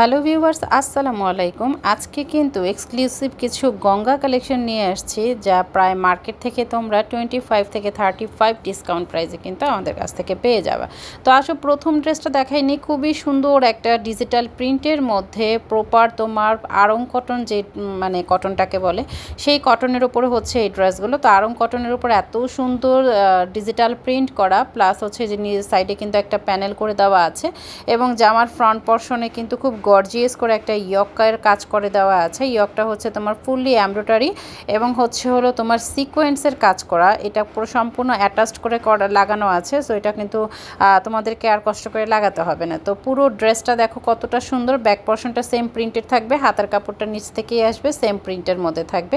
Hello viewers, আসসালামু আলাইকুম। আজকে কিন্তু এক্সক্লুসিভ কিছু গঙ্গা কালেকশন নিয়ে আসছি, যা প্রায় মার্কেট থেকে তোমরা টোয়েন্টি ফাইভ থেকে থার্টি ফাইভ ডিসকাউন্ট প্রাইসে কিন্তু আমাদের কাছ থেকে পেয়ে যাবে। তো আসো, প্রথম ড্রেসটা দেখাইনি খুবই সুন্দর একটা ডিজিটাল প্রিন্টের মধ্যে প্রপার তোমার আড়ং কটন যে মানে কটনটাকে বলে, সেই কটনের উপরে হচ্ছে এই ড্রেসগুলো তো আড়ং কটনের উপর এত সুন্দর ডিজিটাল প্রিন্ট করা প্লাস হচ্ছে যে নিজের সাইডে কিন্তু একটা প্যানেল করে দেওয়া আছে, এবং জামার ফ্রন্ট পর্শনে কিন্তু খুব গর্জিয়াস করে একটা ইয়কের কাজ করে দেওয়া আছে। ইয়কটা হচ্ছে তোমার ফুললি এমব্রয়ডারি এবং হচ্ছে হলো তোমার সিকোয়েন্সের কাজ করা। এটা পুরো সম্পূর্ণ অ্যাটাচড করে করা লাগানো আছে সো এটা কিন্তু তোমাদেরকে আর কষ্ট করে লাগাতে হবে না। তো পুরো ড্রেসটা দেখো কতটা সুন্দর। ব্যাক পর্শনটা সেম প্রিন্টেড থাকবে, হাতের কাপড়টা নিচ থেকেই আসবে সেম প্রিন্টের মধ্যে থাকবে।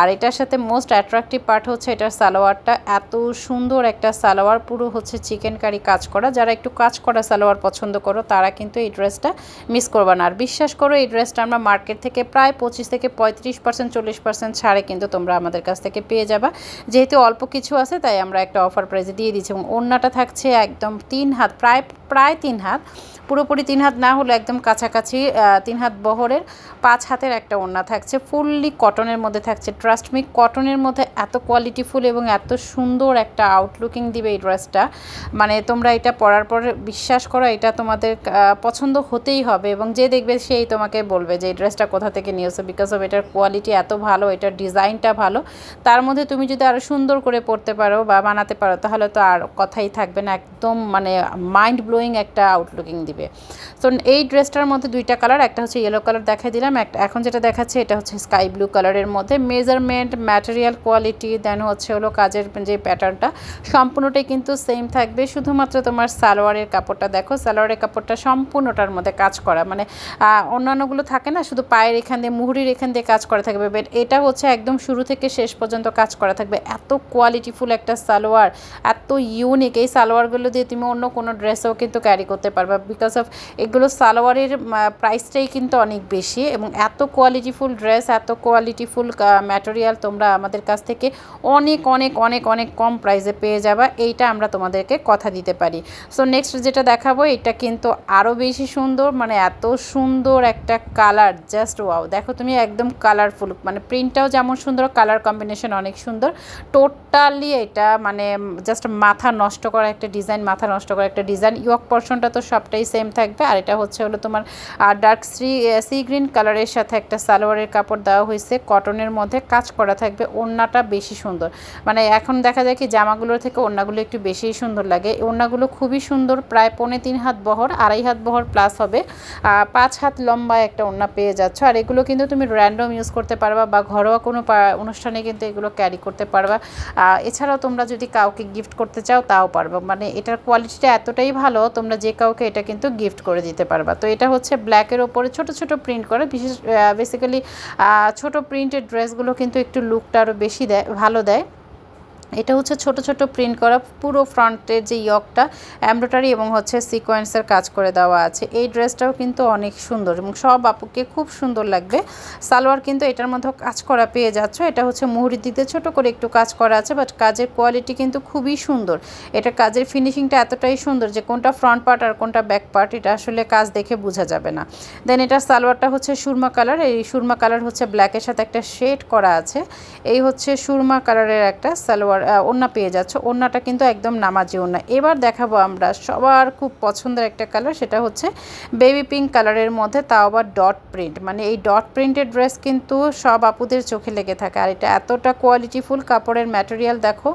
আর এটার সাথে মোস্ট অ্যাট্রাকটিভ পার্ট হচ্ছে এটার সালোয়ারটা। এত সুন্দর একটা সালোয়ার, পুরো হচ্ছে চিকেন কারি কাজ করা। যারা একটু কাজ করা সালোয়ার পছন্দ করো, তারা কিন্তু এই ড্রেসটা মিস করবে না আর বিশ্বাস করো, এই ড্রেসটা আমরা মার্কেট থেকে প্রায় পঁচিশ থেকে পঁয়ত্রিশ পার্সেন্ট চল্লিশ পার্সেন্ট ছাড়ে কিন্তু তোমরা আমাদের কাছ থেকে পেয়ে যাবা। যেহেতু অল্প কিছু আছে, তাই আমরা একটা অফার প্রাইজে দিয়ে দিচ্ছি এবং ওড়নাটা থাকছে একদম তিন হাত, প্রায় প্রায় তিন হাত। পুরোপুরি তিন হাত না হলে একদম কাছাকাছি তিন হাত বহরের পাঁচ হাতের একটা ওড়না থাকছে। ফুললি কটনের মধ্যে থাকছে। ট্রাস্ট মি কটনের মধ্যে এত কোয়ালিটিফুল এবং এত সুন্দর একটা আউটলুকিং দিবে এই ড্রেসটা। মানে তোমরা এটা পরার পর বিশ্বাস করো, এটা তোমাদের পছন্দ হতেই হবে এবং যে দেখবে সেই তোমাকে বলবে যে এই ড্রেসটা কোথা থেকে নিয়েছো বিকজ অফ এটার কোয়ালিটি এত ভালো, এটার ডিজাইনটা ভালো। তার মধ্যে তুমি যদি আরও সুন্দর করে পড়তে পারো বা বানাতে পারো, তাহলে তো আর কথাই থাকবে না, একদম মানে মাইন্ড ব্লোয়িং একটা আউটলুকিং দিবে। তো এই ড্রেসটার মধ্যে দুইটা কালার একটা হচ্ছে ইয়েলো কালার দেখাই দিলাম একটা এখন যেটা দেখাচ্ছে এটা হচ্ছে স্কাই ব্লু কালারের মধ্যে। মেজারমেন্ট ম্যাটেরিয়াল কোয়ালিটি দেন হচ্ছে হলো কাজের যে প্যাটার্নটা সম্পূর্ণটাই কিন্তু সেম থাকবে। শুধুমাত্র তোমার সালোয়ারের কাপড়টা দেখো, সালোয়ারের কাপড়টা সম্পূর্ণটার মধ্যে কাজ করা মানে আহ, অন্যান্যগুলো থাকে না শুধু পায়ের এখান দিয়ে মুহুরির এখান দিয়ে কাজ করা থাকবে বাট এটা হচ্ছে একদম শুরু থেকে শেষ পর্যন্ত কাজ করা থাকবে। এত কোয়ালিটিফুল একটা সালোয়ার এত ইউনিক এই সালোয়ারগুলো দিয়ে তুমি অন্য কোনো ড্রেসেও কিন্তু ক্যারি করতে পারবে বিকজ অফ এগুলো সালোয়ারের প্রাইসটাই কিন্তু অনেক বেশি এবং এত কোয়ালিটিফুল ড্রেস এত কোয়ালিটিফুল ম্যাটেরিয়াল তোমরা আমাদের কাছ থেকে অনেক অনেক অনেক অনেক কম প্রাইসে পেয়ে যাবা এইটা আমরা তোমাদেরকে কথা দিতে পারি। সো নেক্সট যেটা দেখাবো এটা কিন্তু আরও বেশি সুন্দর মানে এত সুন্দর একটা কালার জাস্ট ওয়াও দেখো তুমি একদম কালারফুল মানে প্রিন্টটাও যেমন সুন্দর কালার কম্বিনেশন অনেক সুন্দর। টোটালি এটা মানে জাস্ট মাথা নষ্ট করা একটা ডিজাইন মাথা নষ্ট করা একটা ডিজাইন ইয়ক পর্শনটা তো সবটাই সেম থাকবে। আর এটা হচ্ছে হলো তোমার ডার্ক সি সি গ্রিন কালারের সাথে একটা সালোয়ারের কাপড় দেওয়া হয়েছে। কটনের মধ্যে কাজ করা থাকবে। ওড়নাটা বেশি সুন্দর। মানে এখন দেখা যায় কি জামাগুলোর থেকে ওড়নাগুলো একটু বেশিই সুন্দর লাগে। ওড়নাগুলো খুবই সুন্দর, প্রায় পৌনে তিন হাত বহর, আড়াই হাত বহর প্লাস হবে। পাঁচ হাত লম্বা একটা ওড়না পেয়ে যাচ্ছ। আর এগুলো কিন্তু তুমি র্যান্ডম ইউজ করতে পারবা বা ঘরোয়া কোনো অনুষ্ঠানে কিন্তু এগুলো ক্যারি করতে পারবা। এছাড়াও তোমরা যদি কাউকে গিফট করতে চাও তাও পারবা। মানে এটার কোয়ালিটিটা এতটাই ভালো, তোমরা যে কাউকে এটা কিন্তু গিফট করে দিতে পারবা। তো এটা হচ্ছে ব্ল্যাকের ওপরে ছোট ছোট প্রিন্ট করে। বিশেষ বেসিক্যালি ছোট প্রিন্টের ড্রেসগুলো কিন্তু একটু লুকটা আরও বেশি দেয়, ভালো দেয়। এটা হচ্ছে ছোট ছোট প্রিন্ট করা, পুরো ফ্রন্টের যে ইয়কটা এমব্রয়ডারি এবং হচ্ছে সিকোয়েন্সের কাজ করে দেওয়া আছে। এই ড্রেসটাও কিন্তু অনেক সুন্দর এবং সব আপুকে খুব সুন্দর লাগবে। সালোয়ার কিন্তু এটার মধ্যে কাজ করা পেয়ে যাচ্ছ। এটা হচ্ছে মুহুরির দিতে ছোট করে একটু কাজ করা আছে বাট কাজের কোয়ালিটি কিন্তু খুবই সুন্দর। এটা কাজের ফিনিশিংটা এতটাই সুন্দর যে কোনটা ফ্রন্ট পার্ট আর কোনটা ব্যাক পার্ট এটা আসলে কাজ দেখে বোঝা যাবে না। দেন এটার সালোয়ারটা হচ্ছে সুরমা কালার এই সুরমা কালার হচ্ছে ব্ল্যাকের সাথে একটা শেড করা আছে। এই হচ্ছে সুরমা কালারের একটা সালোয়ার আহ, ওড়না পেয়ে যাচ্ছ। ওড়নাটা কিন্তু একদম নামাজি ওড়না। এবার দেখাবো আমরা সবার খুব পছন্দের একটা কালার সেটা হচ্ছে বেবি পিঙ্ক কালারের মধ্যে তাও আবার ডট প্রিন্ট মানে এই ডট প্রিন্টের ড্রেস কিন্তু সব আপুদের চোখে লেগে থাকে। আর এটা এতটা কোয়ালিটিফুল কাপড়ের ম্যাটেরিয়াল দেখো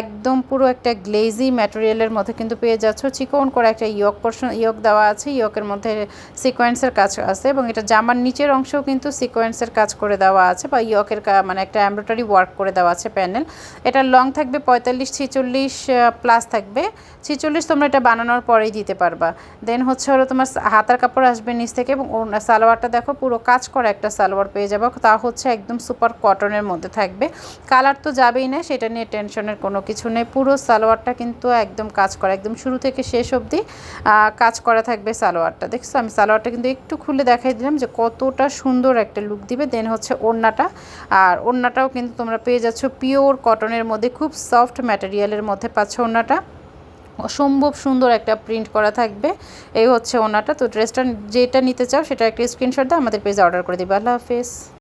একদম পুরো একটা গ্লেজি ম্যাটেরিয়ালের মধ্যে কিন্তু পেয়ে যাচ্ছ। চিকন করে একটা ইয়ক পোর্শন ইয়ক দেওয়া আছে ইয়কের মধ্যে সিকোয়েন্সের কাজ আছে এবং এটা জামার নিচের অংশেও কিন্তু সিকোয়েন্সের কাজ করে দেওয়া আছে বা ইয়কের মানে একটা এমব্রয়ডারি ওয়ার্ক করে দেওয়া আছে প্যানেল এটা লং থাকবে পঁয়তাল্লিশ, ছিচল্লিশ প্লাস থাকবে। ছিচল্লিশ তোমরা এটা বানানোর পরেই দিতে পারবা। দেন হচ্ছে হলো তোমার হাতার কাপড় আসবে নিচ থেকে এবং সালোয়ারটা দেখো, পুরো কাজ করা একটা সালোয়ার পেয়ে যাব। তা হচ্ছে একদম সুপার কটনের মধ্যে থাকবে। কালার তো যাবেই না, সেটা নিয়ে টেনশনের কোনো কিছু নেই। পুরো সালোয়ারটা কিন্তু একদম কাজ করা, একদম শুরু থেকে শেষ অবধি কাজ করা থাকবে সালোয়ারটা। দেখছ? আমি সালোয়ারটা কিন্তু একটু খুলে দেখাই দিলাম যে কতটা সুন্দর একটা লুক দিবে। দেন হচ্ছে ওড়নাটা, আর ওড়নাটাও কিন্তু তোমরা পেয়ে যাচ্ছ পিওর কটনের মধ্যে। খুব সফট ম্যাটেরিয়ালের মধ্যে পাচ্ছে ওনাটা। অসম্ভব সুন্দর একটা প্রিন্ট করা থাকবে। এই হচ্ছে ওনাটা। তো ড্রেসটা যেটা নিতে চাও সেটা একটা স্ক্রিনশট দাও, আমাদের পেজে অর্ডার করে দিবে। আল্লাহ হাফেজ।